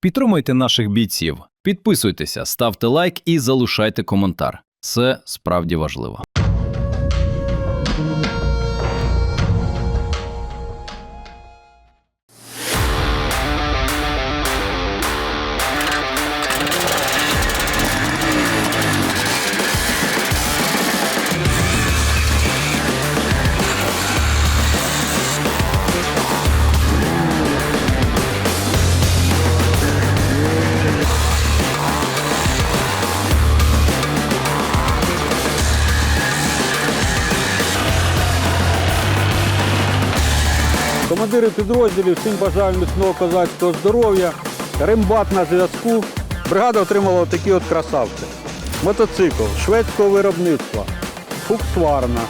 Підтримуйте наших бійців, підписуйтеся, ставте лайк і залишайте коментар. Це справді важливо. Командири підрозділів, всім бажаю міцного козацького здоров'я. Рембат на зв'язку. Бригада отримала такі от красавці. Мотоцикл шведського виробництва, Фуксварна,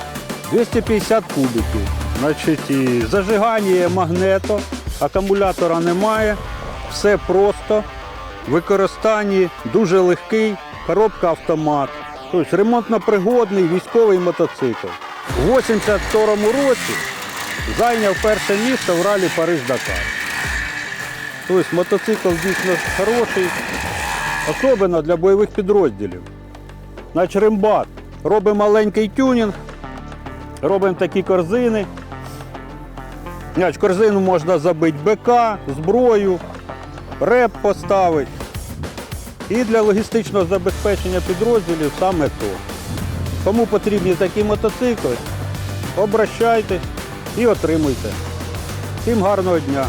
250 кубиків. Значить, зажигання магнето, акумулятора немає, все просто. В використанні дуже легкий, коробка автомат. Тобто ремонтно-пригодний військовий мотоцикл. У 82 році зайняв перше місце в ралі Париж-Дакар. Тобто мотоцикл дійсно хороший, особливо для бойових підрозділів. Значить, рембат. Робимо маленький тюнінг, робимо такі корзини. Корзину можна забити БК, зброю, реп поставити. І для логістичного забезпечення підрозділів саме то. Кому потрібні такі мотоцикли, обращайтесь і отримуйте. Всім гарного дня!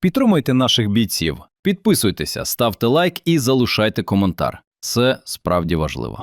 Підтримуйте наших бійців, підписуйтеся, ставте лайк і залишайте коментар. Це справді важливо.